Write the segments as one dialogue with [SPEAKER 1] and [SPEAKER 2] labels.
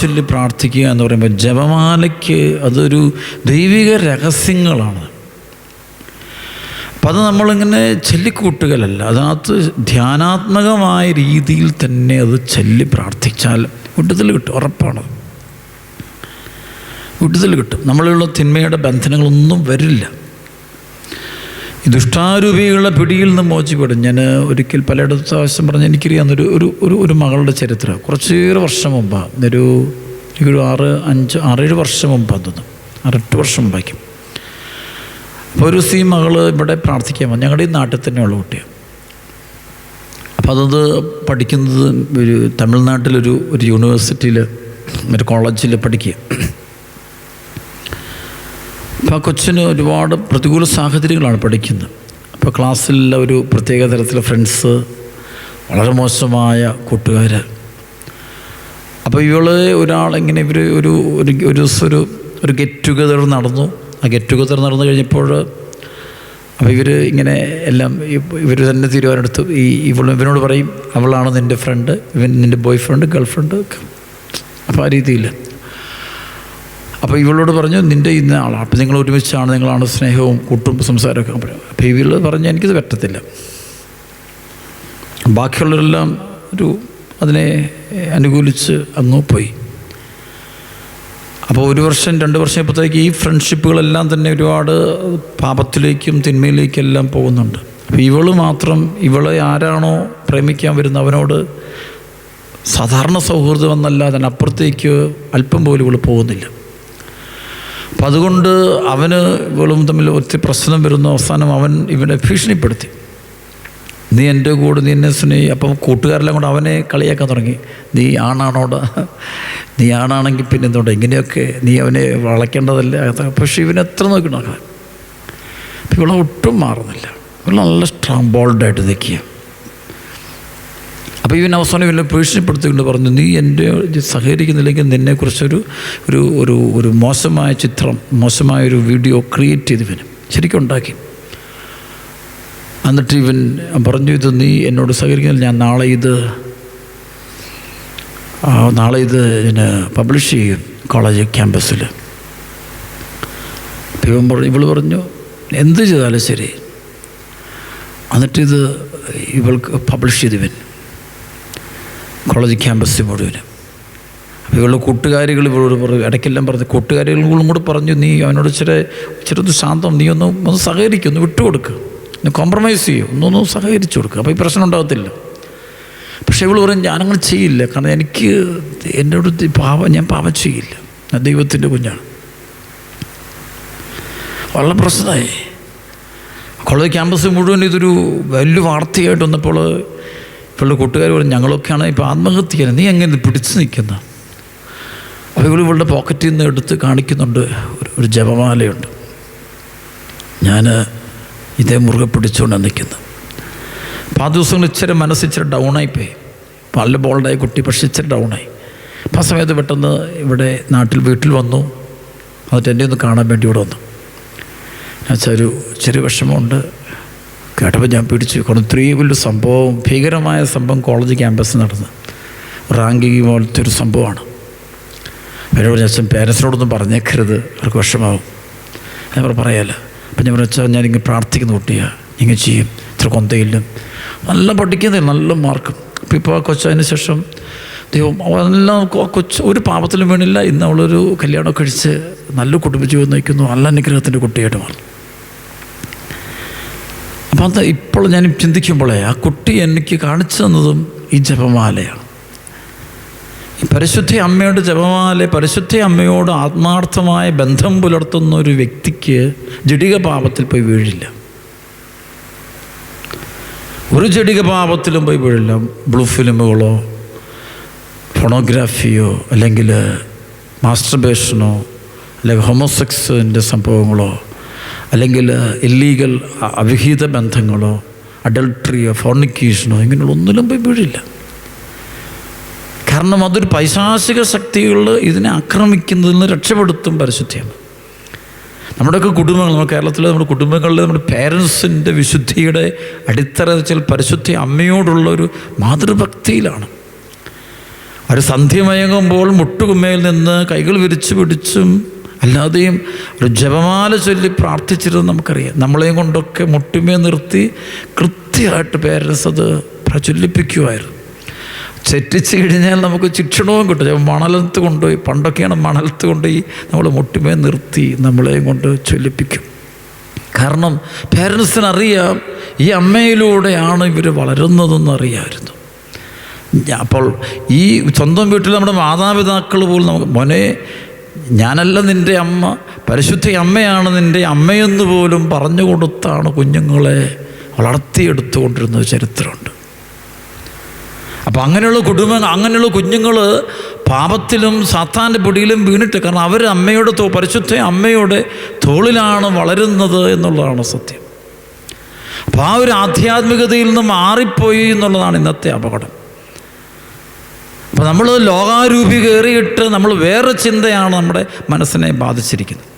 [SPEAKER 1] ചൊല്ലി പ്രാർത്ഥിക്കുക എന്ന് പറയുമ്പോൾ ജപമാലയ്ക്ക് അതൊരു ദൈവിക രഹസ്യങ്ങളാണ്. അപ്പം അത് നമ്മളിങ്ങനെ ചൊല്ലിക്കൂട്ടുകയല്ല. അതിനകത്ത് ധ്യാനാത്മകമായ രീതിയിൽ തന്നെ അത് ചൊല്ലി പ്രാർത്ഥിച്ചാൽ വിട്ടുതൽ കിട്ടും ഉറപ്പാണ്. വിട്ടുതൽ കിട്ടും. നമ്മളിലുള്ള തിന്മയുടെ ബന്ധനങ്ങളൊന്നും വരില്ല. ദുഷ്ടാരൂപികളുടെ പിടിയിൽ നിന്ന് മോചിപ്പെടും ഞാൻ ഒരിക്കൽ പലയിടത്ത് ആവശ്യം പറഞ്ഞ് എനിക്കറിയാവുന്ന ഒരു ഒരു ഒരു ഒരു മകളുടെ ചരിത്രം. കുറച്ചേറെ വർഷം മുമ്പാണ് ഒരു എനിക്കൊരു ആറ് അഞ്ച് ആറേഴ് വർഷം മുമ്പാണ് തോന്നുന്നു. ആറെട്ട് വർഷം മുമ്പായിരിക്കും. അപ്പോൾ ഒരു സീ മകൾ ഇവിടെ പ്രാർത്ഥിക്കാൻ വന്നു. ഞങ്ങളുടെ ഈ നാട്ടിൽ തന്നെയുള്ള കുട്ടിയാണ് അപ്പോൾ അതത് പഠിക്കുന്നത് ഒരു തമിഴ്നാട്ടിലൊരു ഒരു യൂണിവേഴ്സിറ്റിയിൽ ഒരു കോളേജിൽ പഠിക്കുക. അപ്പോൾ ആ കൊച്ചിന് ഒരുപാട് പ്രതികൂല സാഹചര്യങ്ങളാണ് പഠിക്കുന്നത്. അപ്പോൾ ക്ലാസ്സിലുള്ള ഒരു പ്രത്യേക തരത്തിലെ ഫ്രണ്ട്സ് വളരെ മോശമായ കൂട്ടുകാർ അപ്പോൾ ഇവൾ ഒരാളിങ്ങനെ ഇവർ ഒരു ഒരു ഒരു ദിവസം ഒരു ഒരു ഗെറ്റ് ടുഗദർ നടന്നു. ആ ഗെറ്റ് ടുഗദർ നടന്നു കഴിഞ്ഞപ്പോൾ അപ്പോൾ ഇവർ ഇങ്ങനെ എല്ലാം ഇവർ തന്നെ തീരുമാനമെടുത്തു. ഈ ഇവൾ ഇവനോട് പറയും അവളാണ് നിന്റെ ഫ്രണ്ട് ഇവൻ നിന്റെ ബോയ് ഫ്രണ്ട് ഗേൾ ഫ്രണ്ട് അപ്പോൾ ആ രീതിയിൽ. അപ്പോൾ ഇവളോട് പറഞ്ഞു നിന്റെ ഇന്ന ആളാണ് അപ്പോൾ നിങ്ങൾ ഒരുമിച്ചാണ് നിങ്ങളാണ് സ്നേഹവും കൂട്ടും സംസാരമൊക്കെ അപ്പോൾ ഇവൾ പറഞ്ഞു എനിക്കിത് പറ്റത്തില്ല. ബാക്കിയുള്ളവരെല്ലാം ഒരു അതിനെ അനുകൂലിച്ച് അങ്ങ് പോയി. അപ്പോൾ ഒരു വർഷം രണ്ട് വർഷം ഇപ്പോഴത്തേക്ക് ഈ ഫ്രണ്ട്ഷിപ്പുകളെല്ലാം തന്നെ ഒരുപാട് പാപത്തിലേക്കും തിന്മയിലേക്കും എല്ലാം പോകുന്നുണ്ട്. അപ്പോൾ ഇവൾ മാത്രം ഇവളെ ആരാണോ പ്രേമിക്കാൻ വരുന്ന അവനോട് സാധാരണ സൗഹൃദം എന്നല്ലാതെ അപ്പുറത്തേക്ക് അല്പം പോലും ഇവൾ പോകുന്നില്ല. അപ്പം അതുകൊണ്ട് അവന് ഇവളും തമ്മിൽ ഒത്തിരി പ്രശ്നം വരുന്ന അവസാനം അവൻ ഇവനെ ഭീഷണിപ്പെടുത്തി. നീ എന്റെ കൂടെ നീ എന്നെ സ്നേഹി അപ്പം കൂട്ടുകാരെല്ലാം കൂടെ അവനെ കളിയാക്കാൻ തുടങ്ങി. നീ ആണാണോട നീ ആണാണെങ്കിൽ പിന്നെ എന്തുകൊണ്ട്? ഇങ്ങനെയൊക്കെ നീ അവനെ വളയ്ക്കേണ്ടതല്ല. പക്ഷേ ഇവനെ എത്ര നോക്കി അപ്പം ഇവളെ ഒട്ടും മാറുന്നില്ല. ഇവൾ നല്ല സ്ട്രോങ് ബോൾഡായിട്ട് നിൽക്കുക അപ്പോൾ ഇവൻ അവസാനം ഇവനെ ഭീഷണിപ്പെടുത്തിക്കൊണ്ട് പറഞ്ഞു നീ എന്റെ സഹകരിക്കുന്നില്ലെങ്കിൽ നിന്നെക്കുറിച്ചൊരു ഒരു ഒരു ഒരു മോശമായ ചിത്രം മോശമായ ഒരു വീഡിയോ ക്രിയേറ്റ് ചെയ്ത് ഇവന് ശരിക്കും ഉണ്ടാക്കി. എന്നിട്ട് ഇവൻ പറഞ്ഞു ഇത് നീ എന്നോട് സഹകരിക്കുന്നില്ല ഞാൻ നാളെ ഇത് നാളെ ഇത് ഇതിന് പബ്ലിഷ് ചെയ്യും കോളേജ് ക്യാമ്പസിൽ ഇവൻ പറഞ്ഞു ഇവൾ പറഞ്ഞു എന്ത് ചെയ്താലും ശരി. എന്നിട്ടിത് ഇവൾക്ക് പബ്ലിഷ് ചെയ്ത് ഇവൻ കോളേജ് ക്യാമ്പസിൽ മുഴുവൻ അപ്പോൾ ഇവളുടെ കൂട്ടുകാരികൾ ഇവളോട് പറഞ്ഞു ഇടയ്ക്കെല്ലാം പറഞ്ഞു കൂട്ടുകാരികളും കൂടെ പറഞ്ഞു നീ അവനോട് ഇച്ചിരി ഇച്ചിരി ശാന്തം നീ ഒന്ന് ഒന്ന് സഹകരിക്കും ഒന്ന് വിട്ടുകൊടുക്കുക ഒന്ന് കോംപ്രമൈസ് ചെയ്യും ഒന്നൊന്ന് സഹകരിച്ചു കൊടുക്കുക അപ്പോൾ ഈ പ്രശ്നം ഉണ്ടാകത്തില്ല. പക്ഷേ ഇവൾ പറയും ഞാനങ്ങനെ ചെയ്യില്ല. കാരണം എനിക്ക് എന്നോട് പാവം ഞാൻ പാവം ചെയ്യില്ല. ഞാൻ ദൈവത്തിന്റെ കുഞ്ഞാണ്. വളരെ പ്രശ്നമായി. കോളേജ് ക്യാമ്പസ് മുഴുവൻ ഇതൊരു വലിയ വാർത്തയായിട്ട് വന്നപ്പോൾ ഇവളുടെ കൂട്ടുകാർ പറഞ്ഞു ഞങ്ങളൊക്കെയാണ് ഇപ്പോൾ ആത്മഹത്യ നീ എങ്ങനെ പിടിച്ചു നിൽക്കുന്ന? അപ്പോൾ ഇവളുടെ പോക്കറ്റിൽ നിന്ന് എടുത്ത് കാണിക്കുന്നുണ്ട്. ഒരു ജപമാലയുണ്ട്. ഞാൻ ഇതേ മുറുകെ പിടിച്ചുകൊണ്ട് നിൽക്കുന്നു അപ്പോൾ ആ ദിവസങ്ങൾ ഇച്ചിരി മനസ്സ് ഇച്ചിരി ഡൗണായിപ്പോയി നല്ല ബോൾഡായി കുട്ടി പക്ഷേ ഇച്ചിരി ഡൗണായി അപ്പോൾ ആ സമയത്ത് പെട്ടെന്ന് ഇവിടെ നാട്ടിൽ വീട്ടിൽ വന്നു. എന്നിട്ട് എന്നെ ഒന്ന് കാണാൻ വേണ്ടി ഇവിടെ വന്നു. എന്നുവെച്ചാൽ ഒരു ചെറിയ വിഷമമുണ്ട്. കേട്ടപ്പോൾ ഞാൻ പിടിച്ചു. കാരണം ഇത്രയും വലിയ സംഭവം ഭീകരമായ സംഭവം കോളേജ് ക്യാമ്പസിൽ നടന്ന്. റാങ്കിങ് പോലത്തെ ഒരു സംഭവമാണ്. എന്നോട് അച്ഛൻ പേരൻസിനോടൊന്നും പറഞ്ഞേക്കരുത് അവർക്ക് വിഷമാവും. പറഞ്ഞു പറയാല്ല. അപ്പം ഞാൻ വെച്ചാൽ ഞാനിങ്ങനെ പ്രാർത്ഥിക്കുന്ന കുട്ടിയാണ് ഇങ്ങനെ ചെയ്യും. ഇത്ര കൊന്തയില്ലും. നല്ല പഠിക്കുന്നതിൽ നല്ല മാർക്കും അപ്പോൾ ഇപ്പോൾ ആ കൊച്ചതിന് ശേഷം ദൈവം എല്ലാം കൊച്ച് ഒരു പാപത്തിലും വേണില്ല. ഇന്ന് അവളൊരു കല്യാണം കഴിച്ച് നല്ല കുടുംബജീവിതം നയിക്കുന്നു. നല്ല അനുഗ്രഹത്തിന്റെ കുട്ടിയായിട്ട് മാറും അപ്പം അത് ഇപ്പോൾ ഞാൻ ചിന്തിക്കുമ്പോഴേ ആ കുട്ടി എനിക്ക് കാണിച്ചു തന്നതും ഈ ജപമാലയാണ്. ഈ പരിശുദ്ധ അമ്മയുടെ ജപമാല പരിശുദ്ധ അമ്മയോട് ആത്മാർത്ഥമായ ബന്ധം പുലർത്തുന്ന ഒരു വ്യക്തിക്ക് ജടിക പാപത്തിൽ പോയി വീഴില്ല. ഒരു ജടിക പാപത്തിലും പോയി വീഴില്ല. ബ്ലൂ ഫിലിമുകളോ ഫോണോഗ്രാഫിയോ അല്ലെങ്കിൽ മാസ്റ്റർബേഷനോ അല്ലെങ്കിൽ ഹോമോസെക്സിന്റെ സംഭവങ്ങളോ അല്ലെങ്കിൽ ഇല്ലീഗൽ അവിഹിത ബന്ധങ്ങളോ അഡൾട്ടറിയോ ഫോർണിക്കേഷനോ ഇങ്ങനെയുള്ള ഒന്നിലും പോയി വീഴില്ല. കാരണം അതൊരു പൈശാസിക ശക്തികൾ ഇതിനെ ആക്രമിക്കുന്നതിൽ നിന്ന് രക്ഷപ്പെടുത്തും പരിശുദ്ധിയാണ്. നമ്മുടെയൊക്കെ കുടുംബങ്ങൾ നമ്മുടെ കേരളത്തിലെ നമ്മുടെ കുടുംബങ്ങളിൽ നമ്മുടെ പേരൻസിന്റെ വിശുദ്ധിയുടെ അടിത്തറ വെച്ചാൽ പരിശുദ്ധി അമ്മയോടുള്ള ഒരു മാതൃഭക്തിയിലാണ്. ഒരു സന്ധ്യമയങ്ങുമ്പോൾ മുട്ടുകുമ്മയിൽ നിന്ന് കൈകൾ വിരിച്ചു പിടിച്ചും അല്ലാതെയും ഒരു ജപമാല ചൊല്ലി പ്രാർത്ഥിച്ചിരുന്ന് നമുക്കറിയാം. നമ്മളെയും കൊണ്ടൊക്കെ മുട്ടുമേ നിർത്തി കൃത്യമായിട്ട് പേരൻസ് അത് പ്രചൊല്ലിപ്പിക്കുമായിരുന്നു. തെറ്റിച്ച് കഴിഞ്ഞാൽ നമുക്ക് ശിക്ഷണവും കിട്ടും. മണലത്ത് കൊണ്ടുപോയി പണ്ടൊക്കെയാണ് മണലത്ത് കൊണ്ടുപോയി നമ്മൾ മുട്ടുമേ നിർത്തി നമ്മളെയും കൊണ്ട് ചൊല്ലിപ്പിക്കും. കാരണം പേരൻസിന് അറിയാം ഈ അമ്മയിലൂടെയാണ് ഇവർ വളരുന്നതെന്ന് അറിയാമായിരുന്നു. അപ്പോൾ ഈ സ്വന്തം വീട്ടിൽ നമ്മുടെ മാതാപിതാക്കൾ പോലും നമുക്ക് മോനെ ഞാനല്ല നിന്റെ അമ്മ. പരിശുദ്ധ അമ്മയാണ് നിന്റെ അമ്മയെന്ന് പോലും പറഞ്ഞു കൊടുത്താണ് കുഞ്ഞുങ്ങളെ വളർത്തിയെടുത്തുകൊണ്ടിരുന്ന ചരിത്രമുണ്ട്. അപ്പോൾ അങ്ങനെയുള്ള കുടുംബങ്ങൾ അങ്ങനെയുള്ള കുഞ്ഞുങ്ങൾ പാപത്തിലും സാത്താന്റെ പിടിയിലും വീണിട്ട് കാരണം അവർ അമ്മയുടെ തോ പരിശുദ്ധ അമ്മയുടെ തോളിലാണ് വളരുന്നത് എന്നുള്ളതാണ് സത്യം. അപ്പോൾ ആ ഒരു ആധ്യാത്മികതയിൽ നിന്ന് മാറിപ്പോയി എന്നുള്ളതാണ് ഇന്നത്തെ അപകടം. അപ്പോൾ നമ്മൾ ലോകാരൂപി കയറിയിട്ട് നമ്മൾ വേറെ ചിന്തയാണ് നമ്മുടെ മനസ്സിനെ ബാധിച്ചിരിക്കുന്നത്.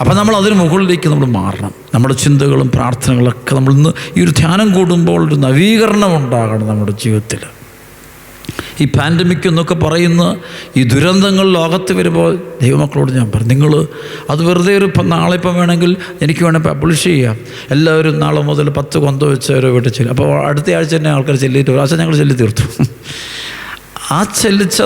[SPEAKER 1] അപ്പോൾ നമ്മൾ അതിന് മുകളിലേക്ക് നമ്മൾ മാറണം. നമ്മുടെ ചിന്തകളും പ്രാർത്ഥനകളൊക്കെ നമ്മൾ ഇന്ന് ഈ ഒരു ധ്യാനം കൂടുമ്പോൾ ഒരു നവീകരണം ഉണ്ടാകണം നമ്മുടെ ജീവിതത്തിൽ ഈ പാൻഡമിക് എന്നൊക്കെ പറയുന്ന ഈ ദുരന്തങ്ങൾ ലോകത്ത് വരുമ്പോൾ ദൈവമക്കളോട് ഞാൻ പറഞ്ഞു നിങ്ങൾ അത് വെറുതെ ഒരു നാളെ ഇപ്പം വേണമെങ്കിൽ എനിക്ക് വേണമെങ്കിൽ പബ്ലിഷ് ചെയ്യാം. എല്ലാവരും നാളെ മുതൽ പത്ത് കൊന്ത വെച്ചവരോ വീട്ടിൽ ചെല്ലും. അപ്പോൾ അടുത്ത ആഴ്ച തന്നെ ആൾക്കാർ ചെല്ലിയിട്ട് ഒരാഴ്ച ഞങ്ങൾ ചെല്ലി തീർത്തു ആ ചെല്ലിച്ച്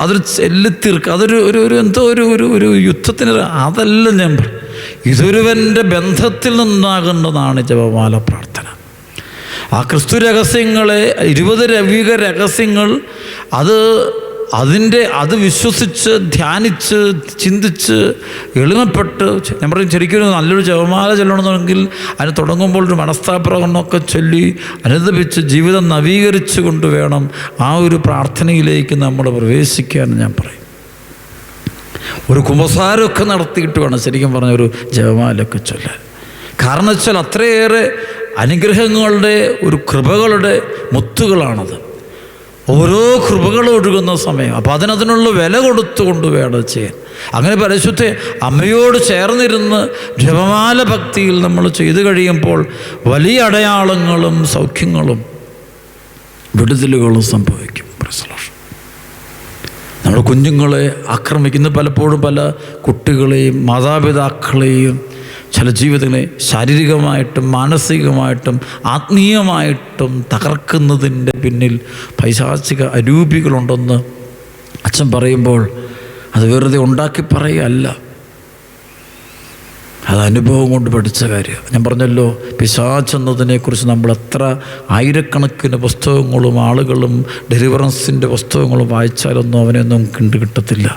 [SPEAKER 1] അതൊരു ചെല്ലി തീർക്കുക അതൊരു ഒരു ഒരു എന്തോ ഒരു ഒരു ഒരു യുദ്ധത്തിന് അതല്ല ഞാൻ പറയും ഇതൊരുവന്റെ ബന്ധത്തിൽ നിന്നാകേണ്ടതാണ് ജപമാല പ്രാർത്ഥന. ആ ക്രിസ്തു രഹസ്യങ്ങളെ ഇരുപത് രവിക രഹസ്യങ്ങൾ അത് അതിന്റെ അത് വിശ്വസിച്ച് ധ്യാനിച്ച് ചിന്തിച്ച് എളിമപ്പെട്ട് ഞാൻ പറയും ശരിക്കും നല്ലൊരു ജപമാല ചെല്ലണമെന്നുണ്ടെങ്കിൽ അതിന് തുടങ്ങുമ്പോൾ ഒരു മനസ്താപ്രകടനമൊക്കെ ചൊല്ലി അനുദപിച്ച് ജീവിതം നവീകരിച്ചു കൊണ്ട് വേണം ആ ഒരു പ്രാർത്ഥനയിലേക്ക് നമ്മൾ പ്രവേശിക്കാൻ ഞാൻ പറയും. ഒരു കുമ്പസാരമൊക്കെ നടത്തിയിട്ട് വേണം ശരിക്കും പറഞ്ഞ ഒരു ജപമാലൊക്കെ ചൊല്ലാൻ. കാരണം വെച്ചാൽ അത്രയേറെ അനുഗ്രഹങ്ങളുടെ ഒരു കൃപകളുടെ മുത്തുകളാണത്. ഓരോ കൃപകൾ ഒഴുകുന്ന സമയം. അപ്പോൾ അതിനതിനുള്ള വില കൊടുത്തുകൊണ്ട് വേണം ചെയ്യാൻ. അങ്ങനെ പരിശുദ്ധ അമ്മയോട് ചേർന്നിരുന്ന് ജപമാല ഭക്തിയിൽ നമ്മൾ ചെയ്തു കഴിയുമ്പോൾ വലിയ അടയാളങ്ങളും സൗഖ്യങ്ങളും വിടുതലുകളും സംഭവിക്കും. നമ്മൾ കുഞ്ഞുങ്ങളെ ആക്രമിക്കുന്ന പലപ്പോഴും പല കുട്ടികളെയും മാതാപിതാക്കളെയും ചില ജീവിതങ്ങളെ ശാരീരികമായിട്ടും മാനസികമായിട്ടും ആത്മീയമായിട്ടും തകർക്കുന്നതിന്റെ പിന്നിൽ പൈശാചിക അരൂപികളുണ്ടെന്ന് അച്ഛൻ പറയുമ്പോൾ അത് വെറുതെ ഉണ്ടാക്കി പറയുകയല്ല. അത് അനുഭവം കൊണ്ട് പഠിച്ച കാര്യം. ഞാൻ പറഞ്ഞല്ലോ പിശാച്ച് എന്നതിനെക്കുറിച്ച് നമ്മൾ എത്ര ആയിരക്കണക്കിന് പുസ്തകങ്ങളും ആളുകളും ഡെലിവറൻസിന്റെ പുസ്തകങ്ങളും വായിച്ചാലൊന്നും അവനെയൊന്നും കണ്ടു കിട്ടത്തില്ല.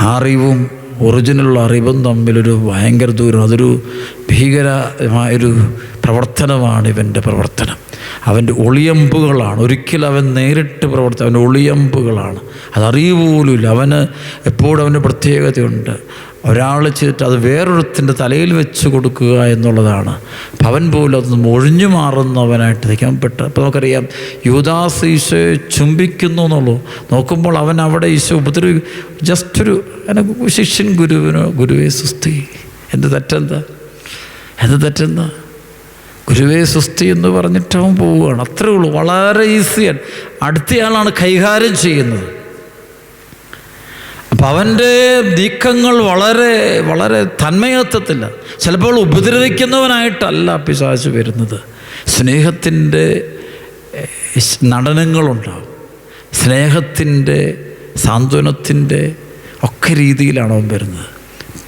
[SPEAKER 1] ആ അറിവും ഒറിജിനലുള്ള അറിവും തമ്മിലൊരു ഭയങ്കര ദൂരം അതൊരു ഭീകരമായൊരു പ്രവർത്തനമാണ് ഇവന്റെ പ്രവർത്തനം. അവന്റെ ഒളിയമ്പുകളാണ് ഒരിക്കലും അവൻ നേരിട്ട് പ്രവർത്തി അവന്റെ ഒളിയമ്പുകളാണ്. അതറിയുപോലുമില്ല. അവന് എപ്പോഴും അവന്റെ പ്രത്യേകതയുണ്ട്. ഒരാൾ ചെയ്തിട്ട് അത് വേറൊരുത്തിന്റെ തലയിൽ വെച്ച് കൊടുക്കുക എന്നുള്ളതാണ്. ഭവൻ പോലും അതൊന്നും ഒഴിഞ്ഞു മാറുന്നവനായിട്ട് നിൽക്കപ്പെട്ട അപ്പോൾ നമുക്കറിയാം യുവദാസ് ഈശോയെ ചുംബിക്കുന്നു എന്നുള്ളൂ. നോക്കുമ്പോൾ അവൻ അവിടെ ഈശോ ഉപദ്രവി ജസ്റ്റ് ഒരു ശിഷ്യൻ ഗുരുവിനോ ഗുരുവേ സുസ്തി എന്റെ തെറ്റെന്താ? എന്ത് തെറ്റെന്താ? ഗുരുവേ സുസ്തി എന്ന് പറഞ്ഞിട്ട് അവൻ പോവുകയാണ്. അത്രേ ഉള്ളൂ. വളരെ ഈസിയാണ് അടുത്തയാളാണ് കൈകാര്യം ചെയ്യുന്നത്. അപ്പം അവന്റെ നീക്കങ്ങൾ വളരെ വളരെ തന്മയത്വത്തില്ല. ചിലപ്പോൾ ഉപദ്രവിക്കുന്നവനായിട്ടല്ല പിശാച് വരുന്നത്. സ്നേഹത്തിന്റെ നടനങ്ങളുണ്ടാവും. സ്നേഹത്തിന്റെ സാന്ത്വനത്തിന്റെ ഒക്കെ രീതിയിലാണ് അവൻ വരുന്നത്.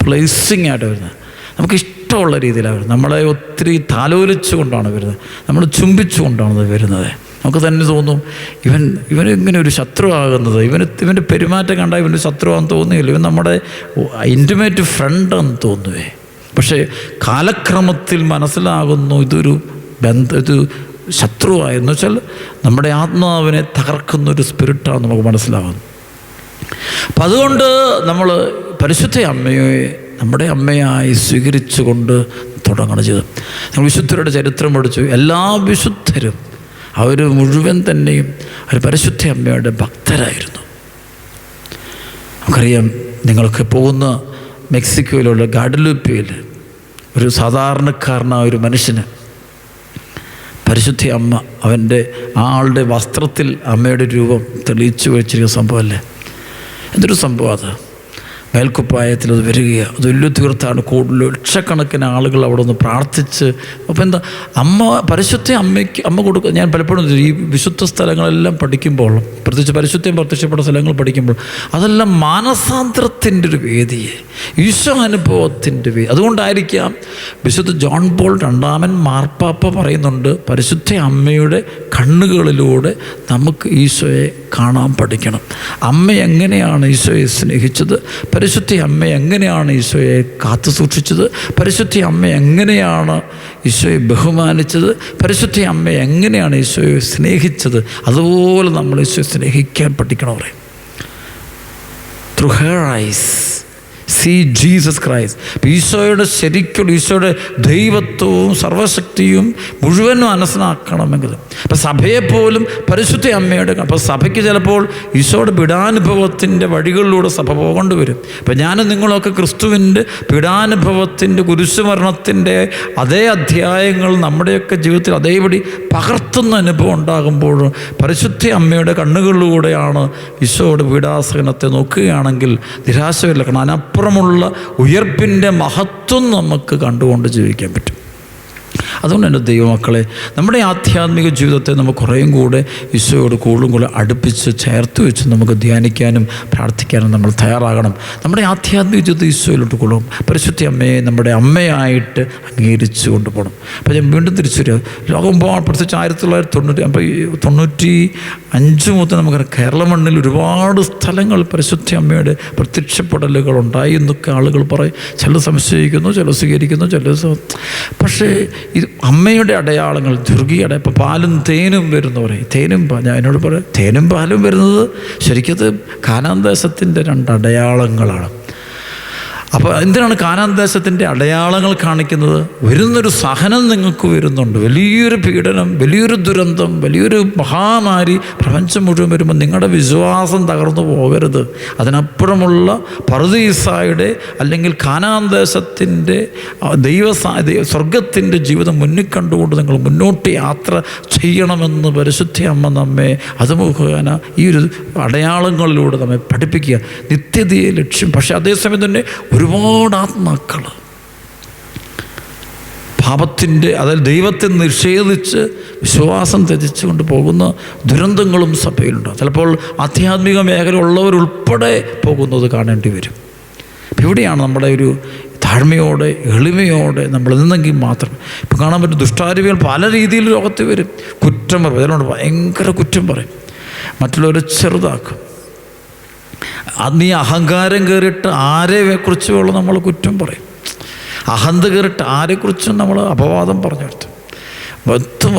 [SPEAKER 1] പ്ലേസിങ് ആയിട്ട് വരുന്നത്. നമുക്ക് ഇഷ്ടമുള്ള രീതിയിലാണ് വരുന്നത്. നമ്മളെ ഒത്തിരി താലോലിച്ചുകൊണ്ടാണ് വരുന്നത്. നമ്മൾ ചുംബിച്ചുകൊണ്ടാണ് വരുന്നത്. നമുക്ക് തന്നെ തോന്നും ഇവൻ ഇവൻ ഇങ്ങനെ ഒരു ശത്രു ശത്രുവാകുന്നത്. ഇവന് ഇവന്റെ പെരുമാറ്റം കണ്ടാൽ ഇവന്റെ ശത്രുവാന്ന് തോന്നുകയില്ല. ഇവൻ നമ്മുടെ ഇന്റിമേറ്റ് ഫ്രണ്ടെന്ന് തോന്നുവേ. പക്ഷേ കാലക്രമത്തിൽ മനസ്സിലാകുന്നു ഇതൊരു ബന്ധ ഇത് ശത്രുവായെന്ന് വെച്ചാൽ നമ്മുടെ ആത്മാവിനെ തകർക്കുന്ന ഒരു സ്പിരിറ്റാണ് നമുക്ക് മനസ്സിലാകുന്നത് അപ്പം അതുകൊണ്ട് നമ്മൾ പരിശുദ്ധ അമ്മയെ നമ്മുടെ അമ്മയായി സ്വീകരിച്ചുകൊണ്ട് തുടങ്ങണം ചെയ്ത് നമ്മൾ വിശുദ്ധരുടെ ചരിത്രം പഠിച്ചു. എല്ലാ വിശുദ്ധരും അവർ മുഴുവൻ തന്നെയും ഒരു പരിശുദ്ധ അമ്മയുടെ ഭക്തരായിരുന്നു. നമുക്കറിയാം നിങ്ങൾക്ക് പോകുന്ന മെക്സിക്കോയിലുള്ള ഗാഡലൂപ്പയിൽ ഒരു സാധാരണക്കാരനായ ഒരു മനുഷ്യന് പരിശുദ്ധ അമ്മ അവന്റെ ആ ആളുടെ വസ്ത്രത്തിൽ അമ്മയുടെ രൂപം തെളിയിച്ചു വെച്ചിരിക്കുന്ന സംഭവമല്ലേ? എന്തൊരു സംഭവം അത്? മേൽക്കുപ്പായത്തിൽ അത് വരികയാണ് അത് വലിയ തീർത്ഥാണ് കൂടുതൽ ലക്ഷക്കണക്കിന് ആളുകൾ അവിടെ നിന്ന് പ്രാർത്ഥിച്ച്. അപ്പോൾ എന്താ? അമ്മ പരിശുദ്ധ അമ്മയ്ക്ക് അമ്മ കൊടുക്കുക ഞാൻ പലപ്പോഴും ഈ വിശുദ്ധ സ്ഥലങ്ങളെല്ലാം പഠിക്കുമ്പോൾ പ്രത്യേകിച്ച് പരിശുദ്ധയും പ്രത്യക്ഷപ്പെട്ട സ്ഥലങ്ങൾ പഠിക്കുമ്പോൾ അതെല്ലാം മാനസാന്തരത്തിന്റെ ഒരു വേദിയെ. ഈശോ അനുഭവത്തിന്റെ വേദി അതുകൊണ്ടായിരിക്കാം വിശുദ്ധ ജോൺ പോൾ രണ്ടാമൻ മാർപ്പാപ്പ പറയുന്നുണ്ട് പരിശുദ്ധ അമ്മയുടെ കണ്ണുകളിലൂടെ നമുക്ക് ഈശോയെ കാണാൻ പഠിക്കണം. അമ്മ എങ്ങനെയാണ് ഈശോയെ സ്നേഹിച്ചത്? പരിശുദ്ധ അമ്മ എങ്ങനെയാണ് ഈശോയെ കാത്തു സൂക്ഷിച്ചത്? പരിശുദ്ധ അമ്മ എങ്ങനെയാണ് ഈശോയെ ബഹുമാനിച്ചത്? പരിശുദ്ധ അമ്മ എങ്ങനെയാണ് ഈശോയെ സ്നേഹിച്ചത്? അതുപോലെ നമ്മൾ ഈശോയെ സ്നേഹിക്കാൻ പഠിക്കണം പറയും through her eyes see Jesus Christ ഈശോയുടെ ശരിക്കുള്ള ഈശോയുടെ ദൈവത്വവും സർവശക്തിയും മുഴുവൻ മനസ്സിലാക്കണമെങ്കിൽ അപ്പം സഭയെപ്പോലും പരിശുദ്ധ അമ്മയുടെ അപ്പോൾ സഭയ്ക്ക് ചിലപ്പോൾ ഈശോയുടെ പീഡാനുഭവത്തിന്റെ വഴികളിലൂടെ സഭ പോകേണ്ടി വരും. അപ്പം ഞാനും നിങ്ങളൊക്കെ ക്രിസ്തുവിന്റെ പീഡാനുഭവത്തിന്റെ കുരിശുമരണത്തിന്റെ അതേ അധ്യായങ്ങൾ നമ്മുടെയൊക്കെ ജീവിതത്തിൽ അതേപടി പകർത്തുന്ന അനുഭവം ഉണ്ടാകുമ്പോൾ പരിശുദ്ധ അമ്മയുടെ കണ്ണുകളിലൂടെയാണ് ഈശോയുടെ പീഡാസഹനത്തെ നോക്കുകയാണെങ്കിൽ നിരാശയില്ല കാരണം അതിനപ്പുറമുള്ള ഉയർപ്പിന്റെ മഹത്വം നമുക്ക് കണ്ടുകൊണ്ട് ജീവിക്കാൻ പറ്റും. അതുകൊണ്ട് എന്റെ ദൈവമക്കളെ നമ്മുടെ ആധ്യാത്മിക ജീവിതത്തെ നമുക്ക് കുറേയും കൂടെ ഈശോയോട് കൂടുതലും കൂടെ അടുപ്പിച്ച് ചേർത്ത് വെച്ച് നമുക്ക് ധ്യാനിക്കാനും പ്രാർത്ഥിക്കാനും നമ്മൾ തയ്യാറാകണം. നമ്മുടെ ആധ്യാത്മിക ജീവിതത്തെ ഈശോയിലോട്ട് കൊള്ളും പരിശുദ്ധി അമ്മയെ നമ്മുടെ അമ്മയായിട്ട് അംഗീകരിച്ച് കൊണ്ടുപോകണം. അപ്പോൾ ഞാൻ വീണ്ടും തിരിച്ചു വരിക ലോകം പോകാൻ പ്രത്യേകിച്ച് ആയിരത്തി തൊള്ളായിരത്തി തൊണ്ണൂറ്റി അപ്പോൾ തൊണ്ണൂറ്റി അഞ്ച് മുതൽ നമുക്ക് കേരള മണ്ണിൽ ഒരുപാട് സ്ഥലങ്ങൾ പരിശുദ്ധി അമ്മയുടെ പ്രത്യക്ഷപ്പെടലുകൾ ഉണ്ടായി എന്നൊക്കെ ആളുകൾ പറയും. ചില സംശയിക്കുന്നു ചില സ്വീകരിക്കുന്നു ചില പക്ഷേ ഇത് അമ്മയുടെ അടയാളങ്ങൾ ദുർഗിയുടെ ഇപ്പോൾ പാലും തേനും വരുന്നു പറയും. തേനും ഞാൻ എന്നോട് പറയാം തേനും പാലും വരുന്നത് ശരിക്കത് കാനാന്തേശത്തിന്റെ രണ്ട് അടയാളങ്ങളാണ്. അപ്പോൾ എന്തിനാണ് കാനാന്തദേശത്തിന്റെ അടയാളങ്ങൾ കാണിക്കുന്നത്? വരുന്നൊരു സഹനം നിങ്ങൾക്ക് വരുന്നുണ്ട്. വലിയൊരു പീഡനം വലിയൊരു ദുരന്തം വലിയൊരു മഹാമാരി പ്രപഞ്ചം മുഴുവൻ വരുമ്പോൾ നിങ്ങളുടെ വിശ്വാസം തകർന്നു പോകരുത്. അതിനപ്പുറമുള്ള പർദീസായുടെ അല്ലെങ്കിൽ കാനാന്തദേശത്തിന്റെ ദൈവ സ്വർഗത്തിന്റെ ജീവിതം മുന്നിൽ കണ്ടുകൊണ്ട് നിങ്ങൾ മുന്നോട്ട് യാത്ര ചെയ്യണമെന്ന് പരിശുദ്ധ അമ്മ നമ്മെ അത് മുഖേന ഈ ഒരു അടയാളങ്ങളിലൂടെ നമ്മെ പഠിപ്പിക്കുക. നിത്യതയെ ലക്ഷ്യം. പക്ഷേ അതേസമയം തന്നെ ഒരുപാട് ആത്മാക്കൾ പാപത്തിന്റെ അതായത് ദൈവത്തെ നിഷേധിച്ച് വിശ്വാസം ത്യജിച്ചുകൊണ്ട് പോകുന്ന ദുരന്തങ്ങളും സഭയിലുണ്ട്. ചിലപ്പോൾ ആധ്യാത്മിക മേഖല ഉള്ളവരുൾപ്പെടെ പോകുന്നത് കാണേണ്ടി വരും. ഇവിടെയാണ് നമ്മുടെ ഒരു താഴ്മയോടെ എളിമയോടെ നമ്മൾ നിന്നെങ്കിൽ മാത്രം. ഇപ്പം കാണാൻ പറ്റും ദുഷ്ടാരൂപികൾ പല രീതിയിൽ ലോകത്ത് വരും. കുറ്റം പറയും. അതിനോട് ഭയങ്കര കുറ്റം പറയും. മറ്റുള്ളവരെ ചെറുതാക്കും. അന്ന് ഈ അഹങ്കാരം കയറിയിട്ട് ആരെ കുറിച്ചുള്ള നമ്മൾ കുറ്റം പറയും? അഹന്ത കയറിയിട്ട് ആരെക്കുറിച്ചും നമ്മൾ അപവാദം പറഞ്ഞു കൊടുത്തു. മൊത്തം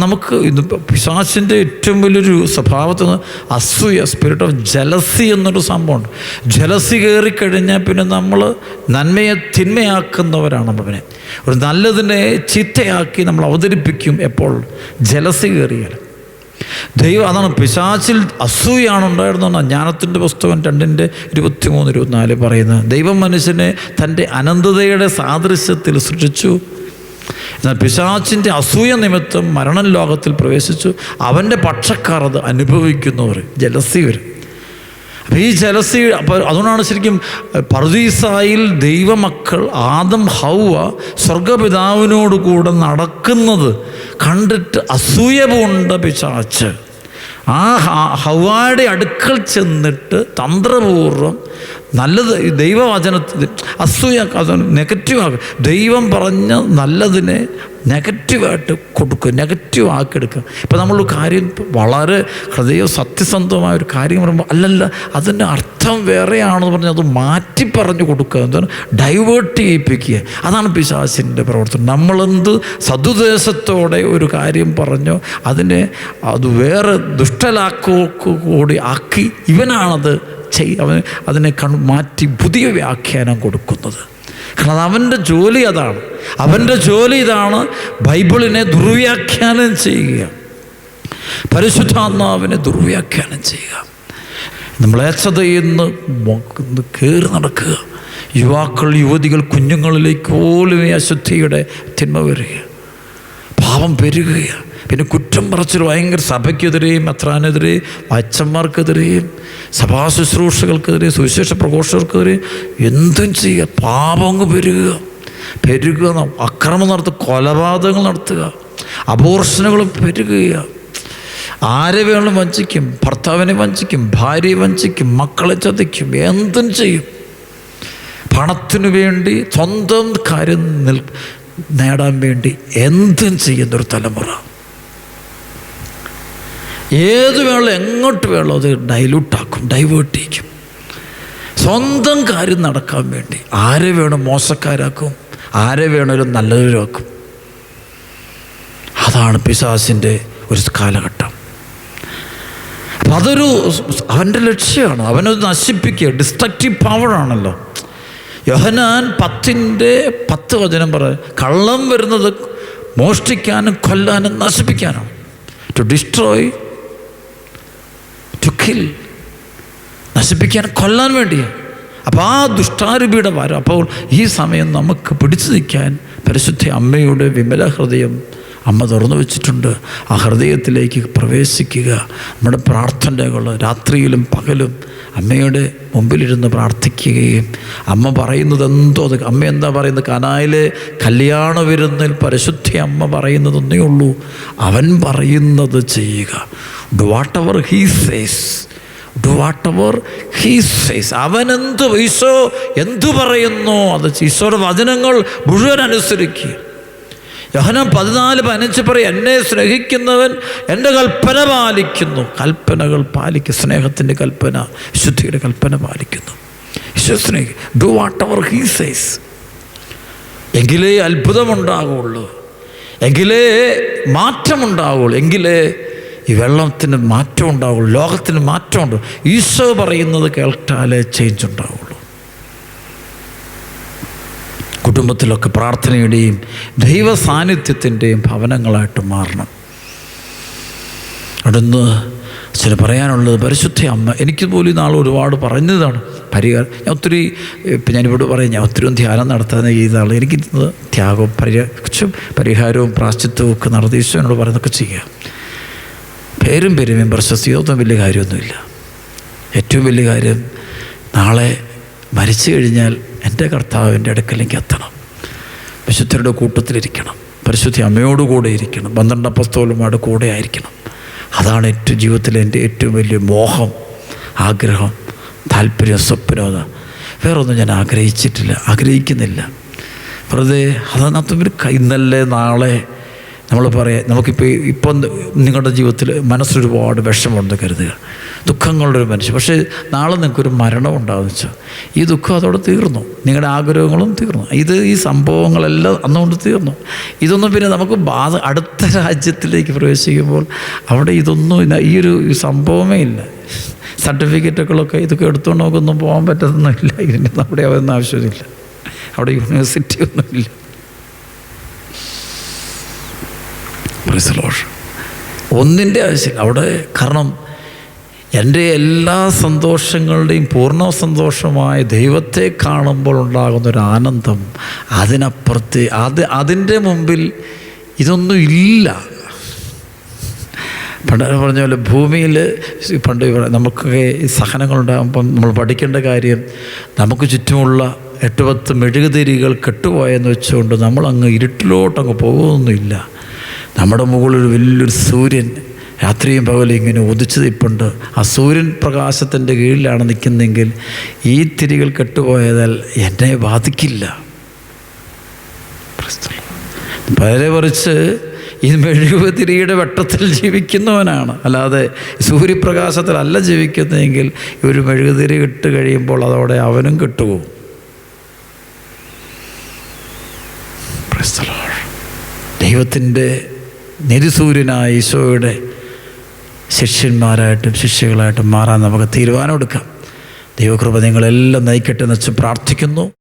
[SPEAKER 1] നമുക്ക് ഇത് പിശാസിന്റെ ഏറ്റവും വലിയൊരു സ്വഭാവത്തിൽ നിന്ന് അസൂയ സ്പിരിറ്റ് ഓഫ് ജലസി എന്നൊരു സംഭവമുണ്ട്. ജലസി കയറിക്കഴിഞ്ഞാൽ പിന്നെ നമ്മൾ നന്മയെ തിന്മയാക്കുന്നവരാണ് പിന്നെ. ഒരു നല്ലതിനെ ചീത്തയാക്കി നമ്മൾ അവതരിപ്പിക്കും എപ്പോൾ? ജലസി കയറിയാൽ. ദൈവം അതാണ് പിശാച്ചിൽ അസൂയാണ് ഉണ്ടായിരുന്ന ജ്ഞാനത്തിന്റെ പുസ്തകം രണ്ടിന്റെ ഇരുപത്തി മൂന്ന് ഇരുപത്തിനാല് പറയുന്നത്. ദൈവം മനുഷ്യനെ തന്റെ അനന്തതയുടെ സാദൃശ്യത്തിൽ സൃഷ്ടിച്ചു. എന്നാൽ പിശാച്ചിന്റെ അസൂയ നിമിത്തം മരണം ലോകത്തിൽ പ്രവേശിച്ചു. അവന്റെ പക്ഷക്കാർ അത് അനുഭവിക്കുന്നവർ ജലസി അപ്പോൾ ഈ ജലസി അപ്പോൾ അതുകൊണ്ടാണ് ശരിക്കും പർദീസായിൽ ദൈവമക്കൾ ആദം ഹൗവ സ്വർഗപിതാവിനോട് കൂടെ നടക്കുന്നത് കണ്ടിട്ട് അസൂയ പൂണ്ട പിശാച്ച്. ആ ഹൗവയുടെ അടുക്കൽ ചെന്നിട്ട് തന്ത്രപൂർവം നല്ലത് അസൂയ അത് നെഗറ്റീവ് ആക്കുക ദൈവം പറഞ്ഞ നല്ലതിനെ നെഗറ്റീവായിട്ട് കൊടുക്കുക നെഗറ്റീവ് ആക്കിയെടുക്കുക ഇപ്പം നമ്മൾ കാര്യം വളരെ ഹൃദയ സത്യസന്ധമായ ഒരു കാര്യം പറയുമ്പോൾ അല്ലല്ല അതിന്റെ അർത്ഥം വേറെയാണെന്ന് പറഞ്ഞ് അത് മാറ്റി പറഞ്ഞു കൊടുക്കുക. എന്താണ്? ഡൈവേർട്ട് ചെയ്യിപ്പിക്കുക. അതാണ് പിശാസിന്റെ പ്രവർത്തനം. നമ്മളെന്ത് സതുദ്ദേശത്തോടെ ഒരു കാര്യം പറഞ്ഞോ അതിനെ അത് വേറെ ദുഷ്ടലാക്കോ കൂടി ആക്കി ഇവനാണത് അവൻ അതിനെ കൺ മാറ്റി പുതിയ വ്യാഖ്യാനം കൊടുക്കുന്നത്. കാരണം അവന്റെ ജോലി അതാണ്. അവന്റെ ജോലി ഇതാണ് ബൈബിളിനെ ദുർവ്യാഖ്യാനം ചെയ്യുക. പരിശുദ്ധാത്മാവിനെ ദുർവ്യാഖ്യാനം ചെയ്യുക. നമ്മളേച്ചതയിൽ നിന്ന് കയറി നടക്കുക. യുവാക്കൾ യുവതികൾ കുഞ്ഞുങ്ങളിലേക്ക് പോലും ഈ അശുദ്ധിയുടെ തിന്മ വരിക. പാപം പെരുകുകയാണ് പിന്നെ കുറ്റം പറച്ചിൽ ഭയങ്കര സഭയ്ക്കെതിരെയും അത്രാനെതിരെയും അച്ഛന്മാർക്കെതിരെയും സഭാ ശുശ്രൂഷകൾക്കെതിരെ സുവിശേഷ പ്രഘോഷകർക്കെതിരെ എന്തും ചെയ്യുക. പാപം അങ്ങ് പെരുകുക പെരുകുക അക്രമം നടത്തുക കൊലപാതകങ്ങൾ നടത്തുക. അബോർഷനുകൾ പെരുകുക. ആരെ വേണം വഞ്ചിക്കും ഭർത്താവിനെ വഞ്ചിക്കും ഭാര്യയെ വഞ്ചിക്കും മക്കളെ ചതിക്കും എന്തും ചെയ്യും. പണത്തിനു വേണ്ടി സ്വന്തം കാര്യം നിൽ നേടാൻ വേണ്ടി എന്തും ചെയ്യുന്നൊരു തലമുറ. ഏത് വേണമല്ലോ എങ്ങോട്ട് വേണമല്ലോ അത് ഡൈലൂട്ടാക്കും ഡൈവേർട്ട് ചെയ്യും സ്വന്തം കാര്യം നടക്കാൻ വേണ്ടി ആരെ വേണം മോശക്കാരാക്കും ആരെ വേണേലും നല്ലവരാക്കും. അതാണ് പിശാസിന്റെ ഒരു കാലഘട്ടം. അപ്പം അതൊരു അവന്റെ ലക്ഷ്യമാണ്. അവനത് നശിപ്പിക്കുക. ഡിസ്ട്രക്റ്റീവ് പവറാണല്ലോ യോഹനാൻ പത്തിന്റെ പത്ത് വചനം പറ കള്ളം വരുന്നത് മോഷ്ടിക്കാനും കൊല്ലാനും നശിപ്പിക്കാനാണ്. ടു ഡിസ്ട്രോയ് കിൽ നശിപ്പിക്കാൻ കൊല്ലാൻ വേണ്ടിയാണ് അപ്പോൾ ആ ദുഷ്ടാരൂപിയുടെ വരം. അപ്പോൾ ഈ സമയം നമുക്ക് പിടിച്ചു നിൽക്കാൻ പരിശുദ്ധ അമ്മയുടെ വിമല ഹൃദയം അമ്മ തുറന്നു വെച്ചിട്ടുണ്ട്. ആ ഹൃദയത്തിലേക്ക് പ്രവേശിക്കുക. നമ്മുടെ പ്രാർത്ഥനകൾ രാത്രിയിലും പകലും അമ്മയുടെ മുമ്പിലിരുന്ന് പ്രാർത്ഥിക്കുകയും അമ്മ പറയുന്നത് എന്തോ അത് അമ്മ എന്താ പറയുന്നത്? കനായിലെ കല്യാണ വിരുന്നിൽ പരിശുദ്ധി അമ്മ പറയുന്നതൊന്നേ ഉള്ളൂ. അവൻ പറയുന്നത് ചെയ്യുക. Do whatever he says do whatever he says അവൻ എന്ത് ഈശോ എന്തു പറയുന്നു? അത് ഈശോയുടെ വചനങ്ങൾ മുഴുവൻ അനുസരിക്കുക. യോഹനം പതിനാല് പതിനഞ്ച് പറയും എന്നെ സ്നേഹിക്കുന്നവൻ എന്റെ കൽപ്പന പാലിക്കുന്നു. കൽപ്പനകൾ പാലിക്കും സ്നേഹത്തിന്റെ കൽപ്പന വിശുദ്ധിയുടെ കൽപ്പന പാലിക്കുന്നു. ഈശോ സ്നേഹി do whatever he says എങ്കിലേ അത്ഭുതമുണ്ടാകുള്ളൂ എങ്കിലേ മാറ്റമുണ്ടാകുള്ളൂ എങ്കിലേ ഈ വെള്ളത്തിന് മാറ്റം ഉണ്ടാവുള്ളൂ ലോകത്തിന് മാറ്റമുണ്ട് ഈശോ പറയുന്നത് കേൾക്കാലേ ചേഞ്ച് ഉണ്ടാവുള്ളൂ. കുടുംബത്തിലൊക്കെ പ്രാർത്ഥനയുടെയും ദൈവ സാന്നിധ്യത്തിന്റെയും ഭവനങ്ങളായിട്ട് മാറണം. അവിടുന്ന് ചില പറയാനുള്ളത് പരിശുദ്ധ അമ്മ എനിക്ക് പോലും ഈ നാളെ ഒരുപാട് പറഞ്ഞതാണ്. പരിഹാരം ഞാൻ ഒത്തിരി ഇപ്പം ഞാനിവിടെ പറയും ഞാൻ ഒത്തിരി ധ്യാനം നടത്താൻ ചെയ്താണ് എനിക്ക് ത്യാഗവും പരിഹാ കുറച്ചും പരിഹാരവും പ്രാശ്ചിത്വവും ഒക്കെ നടത്തി ഈശോനോട് പറയുന്നതൊക്കെ ചെയ്യാം. പേരും പെരുമയും പ്രശസ്തിയൊന്നും വലിയ കാര്യമൊന്നുമില്ല. ഏറ്റവും വലിയ കാര്യം നാളെ മരിച്ചു കഴിഞ്ഞാൽ എന്റെ കർത്താവിന്റെ അടുക്കലേക്ക് എത്തണം. വിശുദ്ധരുടെ കൂട്ടത്തിലിരിക്കണം. പരിശുദ്ധി അമ്മയോടുകൂടെ ഇരിക്കണം. പന്ത്രണ്ട് അപ്പസ്തോലുമായിട്ട് കൂടെ ആയിരിക്കണം. അതാണ് ഏറ്റവും ജീവിതത്തിലെ എന്റെ ഏറ്റവും വലിയ മോഹം ആഗ്രഹം താല്പര്യം സ്വപ്നം. അതാ. വേറൊന്നും ഞാൻ ആഗ്രഹിച്ചിട്ടില്ല ആഗ്രഹിക്കുന്നില്ല. വെറുതെ അതിനകത്ത് ഇന്നല്ലേ നാളെ നമ്മൾ പറയാം നമുക്കിപ്പോൾ ഇപ്പം നിങ്ങളുടെ ജീവിതത്തിൽ മനസ്സിലൊരുപാട് വിഷമമുണ്ട് കരുതുക. ദുഃഖങ്ങളുടെ ഒരു മനുഷ്യൻ. പക്ഷേ നാളെ നിങ്ങൾക്കൊരു മരണം ഉണ്ടാകുന്ന വെച്ചാൽ ഈ ദുഃഖം അതോടെ തീർന്നു. നിങ്ങളുടെ ആഗ്രഹങ്ങളും തീർന്നു. ഇത് ഈ സംഭവങ്ങളെല്ലാം അന്നുകൊണ്ട് തീർന്നു. ഇതൊന്നും പിന്നെ നമുക്ക് ബാധ അടുത്ത രാജ്യത്തിലേക്ക് പ്രവേശിക്കുമ്പോൾ അവിടെ ഇതൊന്നും ഇല്ല. ഈ ഒരു സംഭവമേ ഇല്ല. സർട്ടിഫിക്കറ്റുകളൊക്കെ ഇതൊക്കെ എടുത്തുകൊണ്ട് നമുക്കൊന്നും പോകാൻ പറ്റത്തൊന്നുമില്ല ഇതിന്റെ നമ്മുടെ അതൊന്നും ആവശ്യമില്ല. അവിടെ യൂണിവേഴ്സിറ്റി ഒന്നുമില്ല Lord. ഒന്നിന്റെ ആവശ്യമില്ല. അവിടെ കാരണം എന്റെ എല്ലാ സന്തോഷങ്ങളുടെയും പൂർണ സന്തോഷമായ ദൈവത്തെ കാണുമ്പോൾ ഉണ്ടാകുന്ന ഒരു ആനന്ദം അതിനപ്പുറത്ത് അത് അതിന്റെ മുമ്പിൽ ഇതൊന്നും ഇല്ല. പണ്ട് പറഞ്ഞ പോലെ ഭൂമിയിൽ പണ്ട് നമുക്കൊക്കെ സഹനങ്ങളുണ്ടാകുമ്പം നമ്മൾ പഠിക്കേണ്ട കാര്യം നമുക്ക് ചുറ്റുമുള്ള എട്ടുപത്ത് മെഴുകുതിരികൾ കെട്ടുപോയെന്ന് വെച്ചുകൊണ്ട് നമ്മളങ്ങ് ഇരുട്ടിലോട്ടങ്ങ് പോകുന്നൊന്നുമില്ല. നമ്മുടെ മുകളിൽ വലിയൊരു സൂര്യൻ രാത്രിയും പകലും ഇങ്ങനെ ഉദിച്ചു നിൽപ്പുണ്ട് ആ സൂര്യൻ പ്രകാശത്തിന്റെ കീഴിലാണ് നിൽക്കുന്നതെങ്കിൽ ഈ തിരികൾ കെട്ടുപോയതാൽ എന്നെ ബാധിക്കില്ല. പലരെ പറിച്ച് ഈ മെഴുകുതിരിയുടെ വെട്ടത്തിൽ ജീവിക്കുന്നവനാണ്. അല്ലാതെ സൂര്യപ്രകാശത്തിലല്ല ജീവിക്കുന്നതെങ്കിൽ ഒരു മെഴുകുതിരി ഇട്ട് കഴിയുമ്പോൾ അതോടെ അവനും കിട്ടുമോ ദൈവത്തിന്റെ നിരുസൂര്യനായ ഈശോയുടെ ശിഷ്യന്മാരായിട്ടും ശിഷ്യകളായിട്ടും മാറാൻ നമുക്ക് തീരുമാനമെടുക്കാം. ദൈവകൃപ നിങ്ങളെല്ലാം നയിക്കട്ടെ എന്ന് വെച്ച് പ്രാർത്ഥിക്കുന്നു.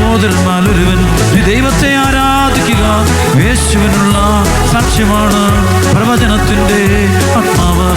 [SPEAKER 1] സഹോദരന്മാർ ഒരുവൻ ദൈവത്തെ ആരാധിക്കുക. യേശുവിനുള്ള സാക്ഷ്യമാണ് പ്രവചനത്തിന്റെ ആത്മാവ്.